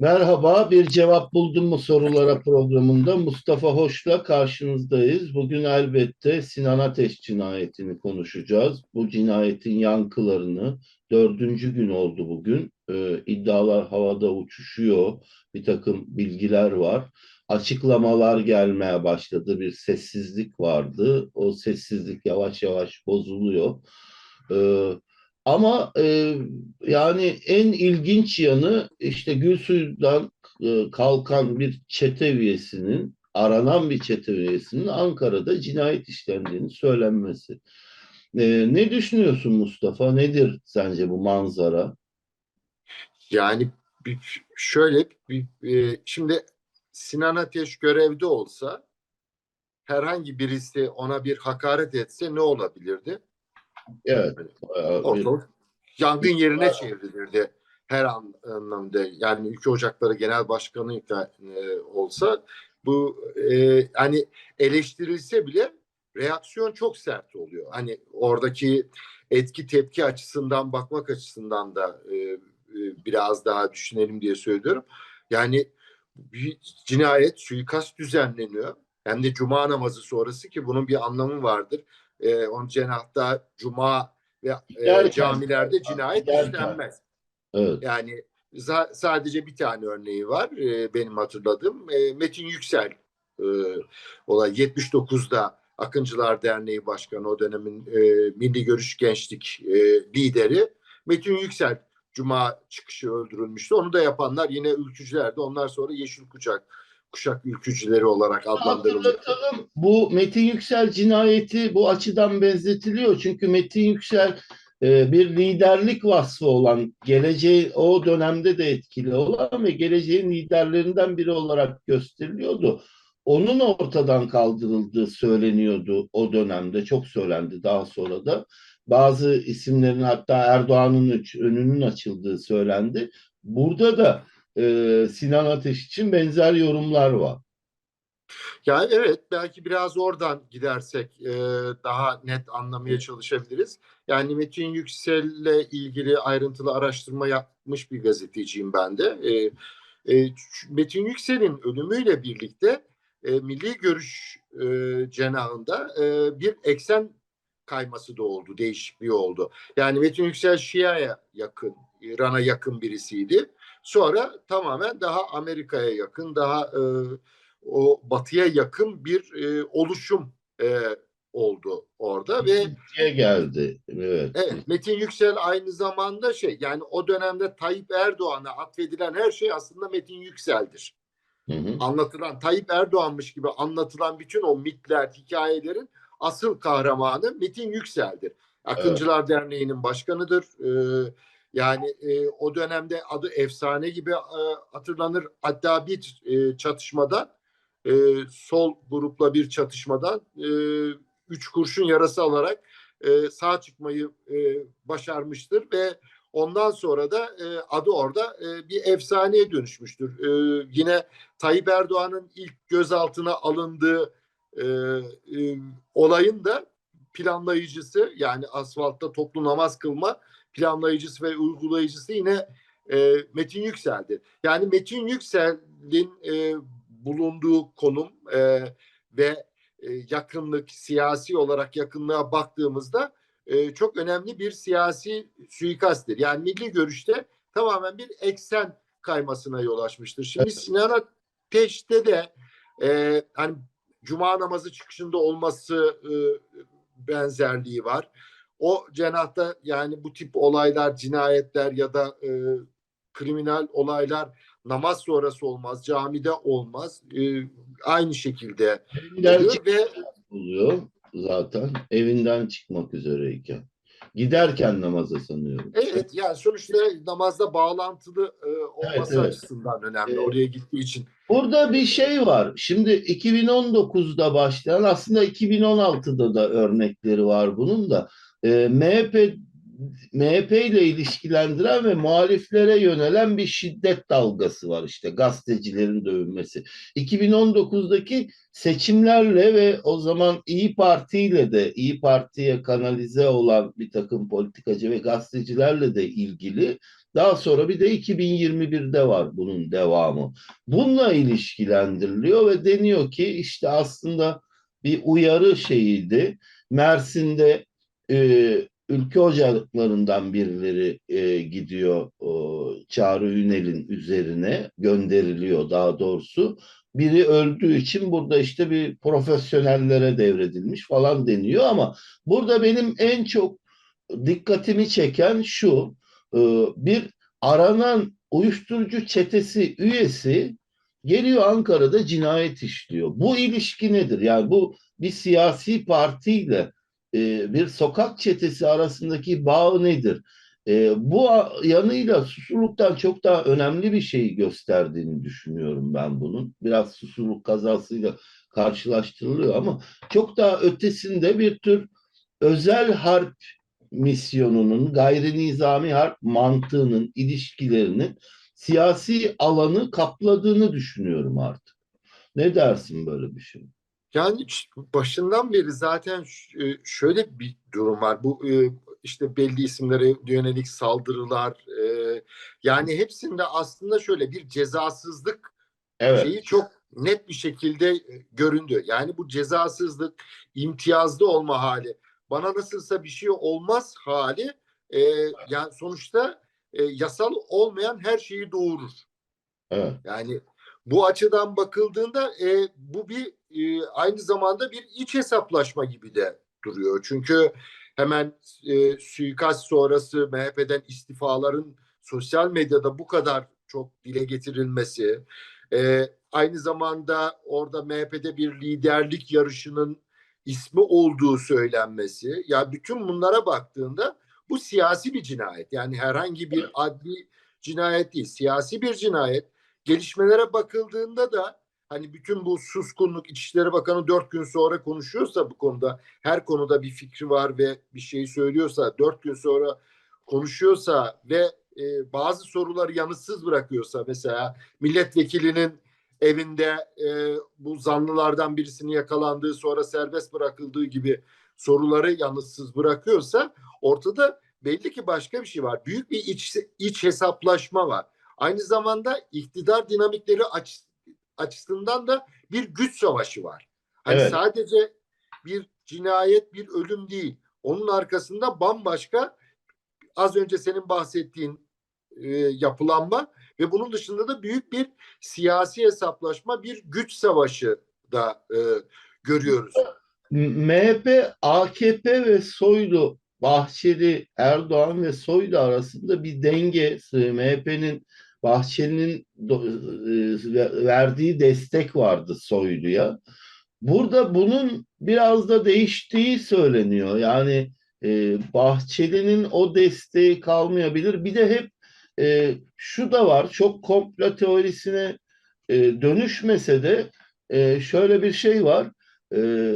Merhaba, bir cevap buldum mu sorulara programında Mustafa Hoş'la karşınızdayız. Bugün elbette Sinan Ateş cinayetini konuşacağız. Bu cinayetin yankılarını, dördüncü gün oldu bugün. Ee, iddialar havada uçuşuyor, bir takım bilgiler var. Açıklamalar gelmeye başladı, bir sessizlik vardı. O sessizlik yavaş yavaş bozuluyor. Ee, ama e, yani en ilginç yanı işte Gülsuy'dan e, kalkan bir çete üyesinin, aranan bir çete üyesinin Ankara'da cinayet işlendiğini söylenmesi. E, ne düşünüyorsun Mustafa? Nedir sence bu manzara? Yani bir- şöyle bir, e, şimdi Sinan Ateş görevde olsa herhangi birisi ona bir hakaret etse ne olabilirdi? Evet. bir- Ortalık yangın yerine çevrilirdi her an- anlamda. Yani Ülke Ocakları Genel Başkanı e, olsa bu e, hani eleştirilse bile reaksiyon çok sert oluyor. Hani oradaki etki tepki açısından bakmak açısından da e, e, biraz daha düşünelim diye söylüyorum. Yani bir cinayet, suikast düzenleniyor. Hem de cuma namazı sonrası ki bunun bir anlamı vardır. E, on cenahta cuma ve e, camilerde cinayet işlenmez. Evet. Yani sadece bir tane örneği var e, benim hatırladığım. E, Metin Yüksel e, olay 79'da Akıncılar Derneği Başkanı o dönemin e, Milli Görüş Gençlik e, lideri Metin Yüksel Cuma çıkışı öldürülmüştü. Onu da yapanlar yine ülkücülerdi. Onlar sonra Yeşil Kuşak kuşak ülkücüleri olarak adlandırıldı. Hatırlatalım. Bu Metin Yüksel cinayeti bu açıdan benzetiliyor. Çünkü Metin Yüksel e, bir liderlik vasfı olan, geleceği o dönemde de etkili olan ve geleceğin liderlerinden biri olarak gösteriliyordu. Onun ortadan kaldırıldığı söyleniyordu o dönemde. Çok söylendi daha sonra da. Bazı isimlerin hatta Erdoğan'ın önünün açıldığı söylendi. Burada da e, Sinan Ateş için benzer yorumlar var. Yani evet belki biraz oradan gidersek e, daha net anlamaya çalışabiliriz. Yani Metin Yüksel'le ilgili ayrıntılı araştırma yapmış bir gazeteciyim ben de. E, e, Metin Yüksel'in ölümüyle birlikte e, milli görüş e, cenahında e, bir eksen kayması da oldu, değişikliği oldu. Yani Metin Yüksel Şia'ya yakın, İran'a yakın birisiydi. Sonra tamamen daha Amerika'ya yakın, daha e, o batıya yakın bir e, oluşum e, oldu orada ve Türkiye geldi. Evet. evet Metin Yüksel aynı zamanda şey yani o dönemde Tayyip Erdoğan'a atfedilen her şey aslında Metin Yüksel'dir. Hı hı. Anlatılan Tayyip Erdoğan'mış gibi anlatılan bütün o mitler, hikayelerin asıl kahramanı Metin Yüksel'dir. Akıncılar Derneği'nin başkanıdır. Ee, yani e, o dönemde adı efsane gibi e, hatırlanır. Hatta bir e, çatışmada e, sol grupla bir çatışmadan e, üç kurşun yarası alarak e, sağ çıkmayı e, başarmıştır ve ondan sonra da e, adı orada e, bir efsaneye dönüşmüştür. E, yine Tayyip Erdoğan'ın ilk gözaltına alındığı e, e, olayın da planlayıcısı yani asfaltta toplu namaz kılma planlayıcısı ve uygulayıcısı yine e, Metin Yüksel'di. Yani Metin Yüksel'in e, bulunduğu konum e, ve e, yakınlık, siyasi olarak yakınlığa baktığımızda e, çok önemli bir siyasi suikasttir. Yani milli görüşte tamamen bir eksen kaymasına yol açmıştır. Şimdi Sinan Ateş'te de e, hani Cuma namazı çıkışında olması e, benzerliği var. O cenahta yani bu tip olaylar, cinayetler ya da e, kriminal olaylar namaz sonrası olmaz, camide olmaz. E, aynı şekilde oluyor ve oluyor zaten. Evinden çıkmak üzereyken. Giderken namaza sanıyorum. evet yani sonuçta namazda bağlantılı e, olması evet. açısından önemli Evet. oraya gittiği için. Burada bir şey var. Şimdi 2019'da başlayan aslında 2016'da da örnekleri var bunun da. Ee, MHP MHP ile ilişkilendiren ve muhaliflere yönelen bir şiddet dalgası var işte gazetecilerin dövülmesi. 2019'daki seçimlerle ve o zaman İyi Parti ile de İyi Parti'ye kanalize olan bir takım politikacı ve gazetecilerle de ilgili daha sonra bir de 2021'de var bunun devamı. Bununla ilişkilendiriliyor ve deniyor ki işte aslında bir uyarı şeyiydi. Mersin'de e, ülke ocaklarından birileri e, gidiyor o, Çağrı Ünel'in üzerine gönderiliyor daha doğrusu. Biri öldüğü için burada işte bir profesyonellere devredilmiş falan deniyor ama burada benim en çok dikkatimi çeken şu e, bir aranan uyuşturucu çetesi üyesi geliyor Ankara'da cinayet işliyor. Bu ilişki nedir? Yani bu bir siyasi partiyle e, bir sokak çetesi arasındaki bağ nedir? E, bu yanıyla susurluktan çok daha önemli bir şeyi gösterdiğini düşünüyorum ben bunun. Biraz susurluk kazasıyla karşılaştırılıyor ama çok daha ötesinde bir tür özel harp misyonunun, gayri nizami harp mantığının, ilişkilerinin siyasi alanı kapladığını düşünüyorum artık. Ne dersin böyle bir şey? Yani başından beri zaten şöyle bir durum var. Bu işte belli isimlere yönelik saldırılar yani hepsinde aslında şöyle bir cezasızlık evet. şeyi çok net bir şekilde göründü. Yani bu cezasızlık, imtiyazlı olma hali, bana nasılsa bir şey olmaz hali yani sonuçta yasal olmayan her şeyi doğurur. Evet. Yani bu açıdan bakıldığında e, bu bir e, aynı zamanda bir iç hesaplaşma gibi de duruyor. Çünkü hemen e, suikast sonrası MHP'den istifaların sosyal medyada bu kadar çok dile getirilmesi, e, aynı zamanda orada MHP'de bir liderlik yarışının ismi olduğu söylenmesi, ya bütün bunlara baktığında bu siyasi bir cinayet. Yani herhangi bir adli cinayet değil, siyasi bir cinayet. Gelişmelere bakıldığında da hani bütün bu suskunluk İçişleri Bakanı dört gün sonra konuşuyorsa bu konuda her konuda bir fikri var ve bir şey söylüyorsa dört gün sonra konuşuyorsa ve e, bazı soruları yanıtsız bırakıyorsa mesela milletvekilinin evinde e, bu zanlılardan birisinin yakalandığı sonra serbest bırakıldığı gibi soruları yanıtsız bırakıyorsa ortada belli ki başka bir şey var. Büyük bir iç, iç hesaplaşma var. Aynı zamanda iktidar dinamikleri aç, açısından da bir güç savaşı var. Hani evet. sadece bir cinayet, bir ölüm değil. Onun arkasında bambaşka az önce senin bahsettiğin e, yapılanma ve bunun dışında da büyük bir siyasi hesaplaşma, bir güç savaşı da e, görüyoruz. MHP, AKP ve Soylu, Bahçeli, Erdoğan ve Soylu arasında bir denge, MHP'nin Bahçeli'nin e, verdiği destek vardı Soylu'ya. Burada bunun biraz da değiştiği söyleniyor. Yani e, Bahçeli'nin o desteği kalmayabilir. Bir de hep e, şu da var. Çok komplo teorisine e, dönüşmese de e, şöyle bir şey var.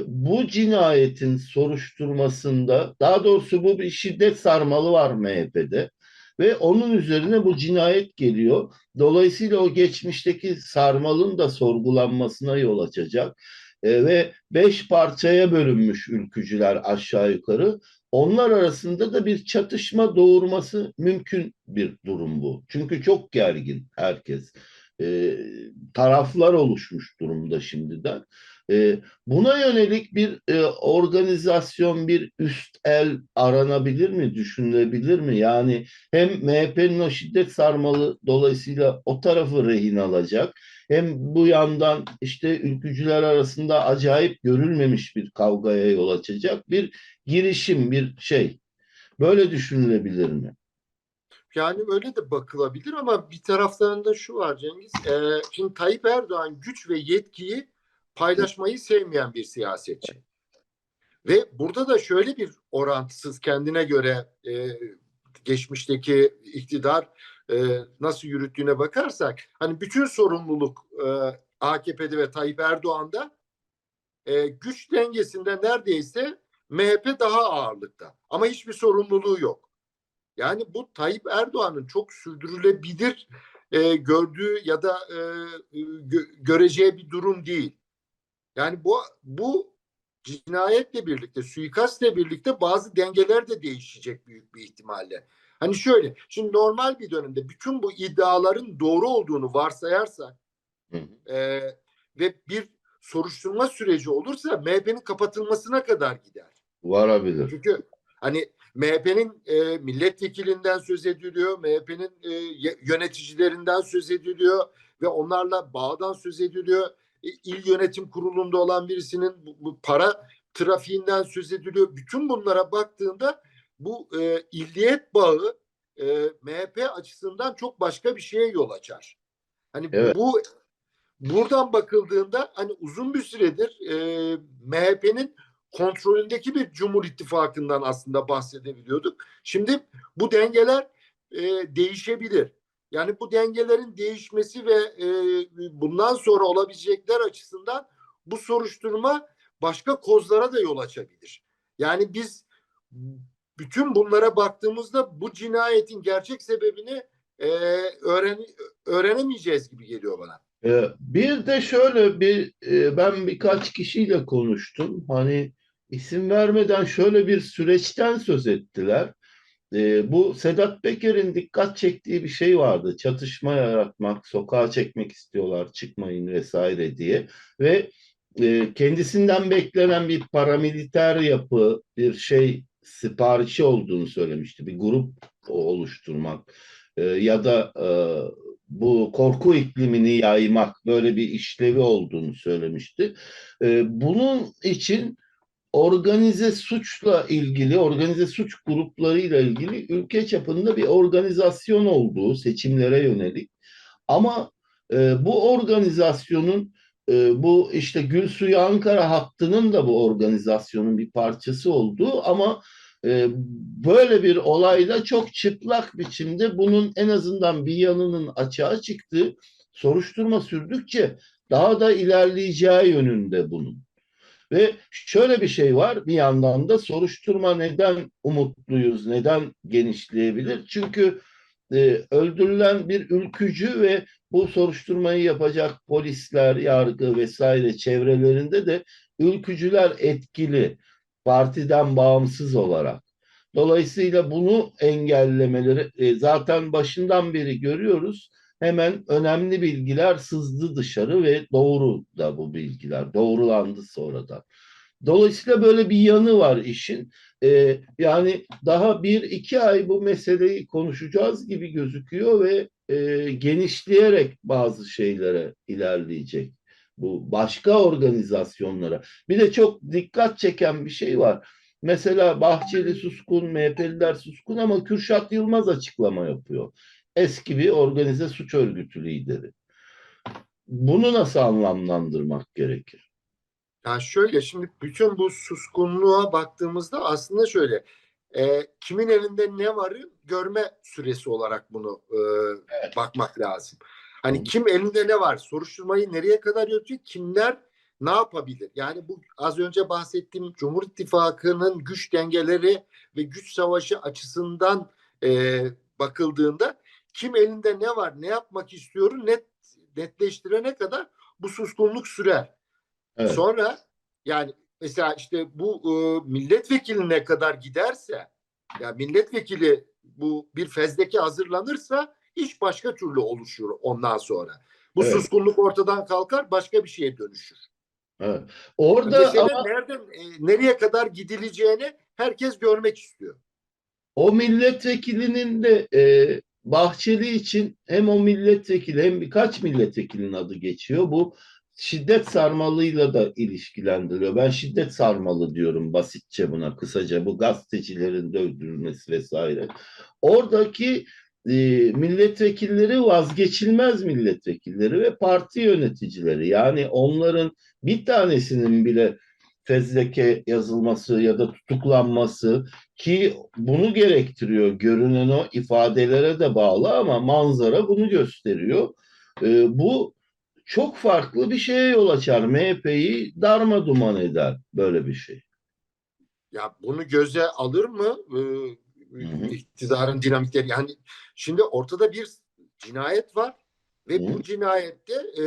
Bu cinayetin soruşturmasında daha doğrusu bu bir şiddet sarmalı var MHP'de ve onun üzerine bu cinayet geliyor. Dolayısıyla o geçmişteki sarmalın da sorgulanmasına yol açacak. E, ve beş parçaya bölünmüş ülkücüler aşağı yukarı. Onlar arasında da bir çatışma doğurması mümkün bir durum bu. Çünkü çok gergin herkes. E, taraflar oluşmuş durumda şimdiden. E, buna yönelik bir e, organizasyon, bir üst el aranabilir mi, düşünülebilir mi? Yani hem MHP'nin o şiddet sarmalı dolayısıyla o tarafı rehin alacak, hem bu yandan işte ülkücüler arasında acayip görülmemiş bir kavgaya yol açacak bir girişim, bir şey. Böyle düşünülebilir mi? Yani öyle de bakılabilir ama bir taraftan da şu var Cengiz. E, şimdi Tayyip Erdoğan güç ve yetkiyi paylaşmayı sevmeyen bir siyasetçi. Ve burada da şöyle bir orantısız kendine göre e, geçmişteki iktidar e, nasıl yürüttüğüne bakarsak hani bütün sorumluluk e, AKP'de ve Tayyip Erdoğan'da e, güç dengesinde neredeyse MHP daha ağırlıkta ama hiçbir sorumluluğu yok. Yani bu Tayyip Erdoğan'ın çok sürdürülebilir e, gördüğü ya da e, gö- göreceği bir durum değil. Yani bu bu cinayetle birlikte, suikastle birlikte bazı dengeler de değişecek büyük bir ihtimalle. Hani şöyle, şimdi normal bir dönemde bütün bu iddiaların doğru olduğunu varsayarsak Hı hı. e, ve bir soruşturma süreci olursa MHP'nin kapatılmasına kadar gider. Varabilir. Çünkü hani MHP'nin e, milletvekilinden söz ediliyor, MHP'nin e, yöneticilerinden söz ediliyor ve onlarla bağdan söz ediliyor. E, İl yönetim kurulunda olan birisinin bu, bu para trafiğinden söz ediliyor. Bütün bunlara baktığında bu e, illiyet bağı e, MHP açısından çok başka bir şeye yol açar. Hani Evet. bu buradan bakıldığında hani uzun bir süredir e, MHP'nin kontrolündeki bir Cumhur İttifakı'ndan aslında bahsedebiliyorduk. Şimdi bu dengeler e, değişebilir. Yani bu dengelerin değişmesi ve e, bundan sonra olabilecekler açısından bu soruşturma başka kozlara da yol açabilir. Yani biz bütün bunlara baktığımızda bu cinayetin gerçek sebebini e, öğren öğrenemeyeceğiz gibi geliyor bana. Ee, Bir de şöyle bir e, ben birkaç kişiyle konuştum. Hani isim vermeden şöyle bir süreçten söz ettiler. Ee, Bu Sedat Peker'in dikkat çektiği bir şey vardı. Çatışma yaratmak, sokağa çekmek istiyorlar, çıkmayın vesaire diye. Ve e, kendisinden beklenen bir paramiliter yapı, bir şey siparişi olduğunu söylemişti. Bir grup oluşturmak e, ya da e, bu korku iklimini yaymak böyle bir işlevi olduğunu söylemişti. E, bunun için organize suçla ilgili, organize suç gruplarıyla ilgili ülke çapında bir organizasyon olduğu seçimlere yönelik. Ama e, bu organizasyonun e, bu işte Gülsuyu Ankara hattının da bu organizasyonun bir parçası olduğu ama e, böyle bir olayla çok çıplak biçimde bunun en azından bir yanının açığa çıktığı soruşturma sürdükçe daha da ilerleyeceği yönünde bunun. Ve şöyle bir şey var bir yandan da soruşturma neden umutluyuz, neden genişleyebilir? Çünkü e, öldürülen bir ülkücü ve bu soruşturmayı yapacak polisler, yargı vesaire çevrelerinde de ülkücüler etkili partiden bağımsız olarak. Dolayısıyla bunu engellemeleri e, zaten başından beri görüyoruz. Hemen önemli bilgiler sızdı dışarı ve doğru da bu bilgiler. Doğrulandı sonradan. Dolayısıyla böyle bir yanı var işin. Ee, yani daha bir iki ay bu meseleyi konuşacağız gibi gözüküyor ve e, genişleyerek bazı şeylere ilerleyecek. Bu başka organizasyonlara. Bir de çok dikkat çeken bir şey var. Mesela Bahçeli suskun, MHP'liler suskun ama Kürşat Yılmaz açıklama yapıyor. Eski bir organize suç örgütü lideri. Bunu nasıl anlamlandırmak gerekir? Yani şöyle şimdi bütün bu suskunluğa baktığımızda aslında şöyle e, kimin elinde ne varı görme süresi olarak bunu e, bakmak lazım. Hani kim elinde ne var soruşturmayı nereye kadar yürütecek kimler ne yapabilir? Yani bu az önce bahsettiğim Cumhur İttifakı'nın güç dengeleri ve güç savaşı açısından e, bakıldığında kim elinde ne var ne yapmak istiyor net netleştirene kadar bu suskunluk sürer. Evet. Sonra yani mesela işte bu e, milletvekiline kadar giderse ya milletvekili bu bir fezleke hazırlanırsa iş başka türlü oluşur ondan sonra. Bu Evet. suskunluk ortadan kalkar başka bir şeye dönüşür. Evet. Orada Mesele ama nereden e, nereye kadar gidileceğini herkes görmek istiyor. o milletvekilinin de e, Bahçeli için hem o milletvekili hem birkaç milletvekilinin adı geçiyor. Bu şiddet sarmalıyla da ilişkilendiriliyor. Ben şiddet sarmalı diyorum basitçe buna kısaca bu gazetecilerin dövdürülmesi vesaire. Oradaki e, milletvekilleri vazgeçilmez milletvekilleri ve parti yöneticileri. Yani onların bir tanesinin bile fezleke yazılması ya da tutuklanması ki bunu gerektiriyor. Görünen o ifadelere de bağlı ama manzara bunu gösteriyor. Ee, bu çok farklı bir şeye yol açar. MHP'yi darma duman eder böyle bir şey. Ya bunu göze alır mı? Ee, hı. iktidarın dinamikleri yani şimdi ortada bir cinayet var ve Hı. bu cinayette e,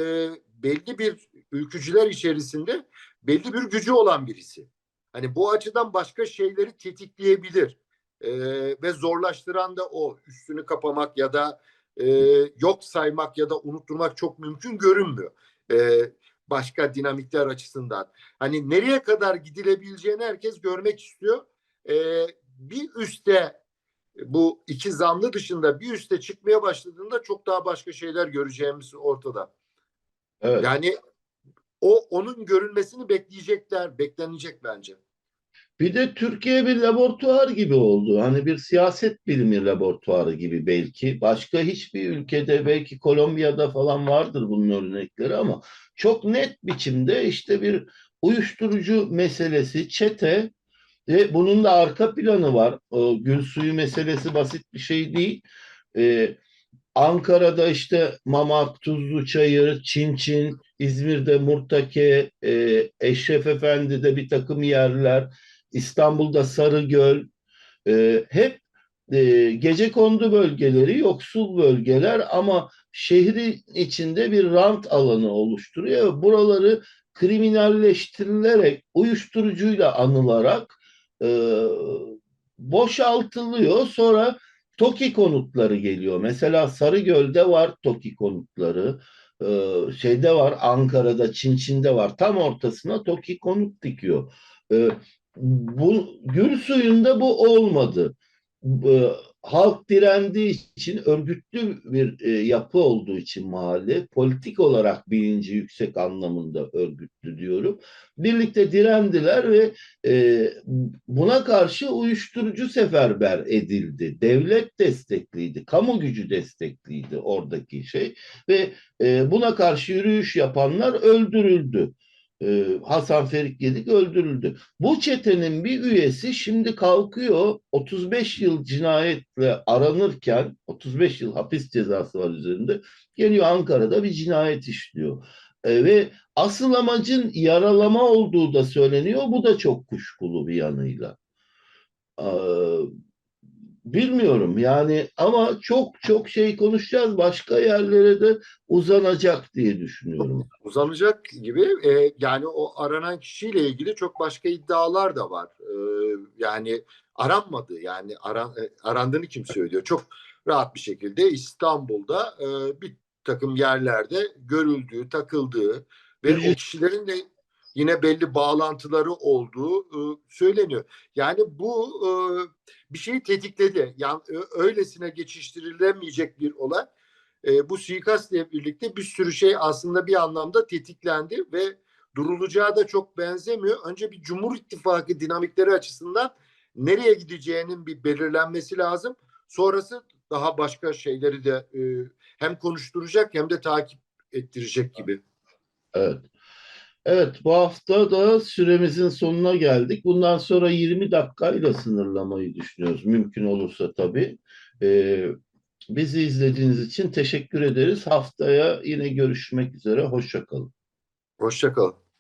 belli bir ülkücüler içerisinde belli bir gücü olan birisi. Hani bu açıdan başka şeyleri tetikleyebilir E, ve zorlaştıran da o üstünü kapamak ya da e, yok saymak ya da unutturmak çok mümkün görünmüyor. E, başka dinamikler açısından. Hani nereye kadar gidilebileceğini herkes görmek istiyor. Ee, bir üste bu iki zanlı dışında bir üste çıkmaya başladığında çok daha başka şeyler göreceğimiz ortada. Evet. Yani o onun görülmesini bekleyecekler, beklenecek bence. Bir de Türkiye bir laboratuvar gibi oldu. Hani bir siyaset bilimi laboratuvarı gibi belki. Başka hiçbir ülkede belki Kolombiya'da falan vardır bunun örnekleri ama çok net biçimde işte bir uyuşturucu meselesi, çete ve bunun da arka planı var. Gül suyu meselesi basit bir şey değil. Ee, Ankara'da işte Mamak, Tuzlu Çayır, Çin Çin, İzmir'de Murtake, e, Eşref Efendi'de bir takım yerler, İstanbul'da Sarıgöl, e, hep e, gecekondu bölgeleri, yoksul bölgeler ama şehrin içinde bir rant alanı oluşturuyor. Buraları kriminalleştirilerek, uyuşturucuyla anılarak e, boşaltılıyor. Sonra TOKİ konutları geliyor. Mesela Sarıgöl'de var TOKİ konutları. Ee, şeyde var Ankara'da, Çinçin'de var. Tam ortasına TOKİ konut dikiyor. Ee, bu gül suyunda bu olmadı. Ee, halk direndiği için örgütlü bir e, yapı olduğu için mahalle politik olarak bilinci yüksek anlamında örgütlü diyorum. Birlikte direndiler ve e, buna karşı uyuşturucu seferber edildi. Devlet destekliydi, kamu gücü destekliydi oradaki şey ve e, buna karşı yürüyüş yapanlar öldürüldü. E, Hasan Ferik Gedik öldürüldü. Bu çetenin bir üyesi şimdi kalkıyor 35 yıl cinayetle aranırken 35 yıl hapis cezası var üzerinde geliyor Ankara'da bir cinayet işliyor. E, ve asıl amacın yaralama olduğu da söyleniyor. Bu da çok kuşkulu bir yanıyla. Ee, bilmiyorum yani ama çok çok şey konuşacağız. Başka yerlere de uzanacak diye düşünüyorum. Uzanacak gibi e, yani o aranan kişiyle ilgili çok başka iddialar da var. E, yani aranmadı yani aran, e, arandığını kim söylüyor? Çok rahat bir şekilde İstanbul'da e, bir takım yerlerde görüldüğü, takıldığı ve o kişilerin de yine belli bağlantıları olduğu e, söyleniyor. Yani bu e, bir şeyi tetikledi. Yani ö- öylesine geçiştirilemeyecek bir olay. E, bu suikastla birlikte bir sürü şey aslında bir anlamda tetiklendi ve durulacağı da çok benzemiyor. Önce bir Cumhur İttifakı dinamikleri açısından nereye gideceğinin bir belirlenmesi lazım. Sonrası daha başka şeyleri de e, hem konuşturacak hem de takip ettirecek gibi. Evet. Evet bu hafta da süremizin sonuna geldik. Bundan sonra 20 dakikayla sınırlamayı düşünüyoruz. Mümkün olursa tabii. Ee, bizi izlediğiniz için teşekkür ederiz. Haftaya yine görüşmek üzere. Hoşça kalın. Hoşçakalın.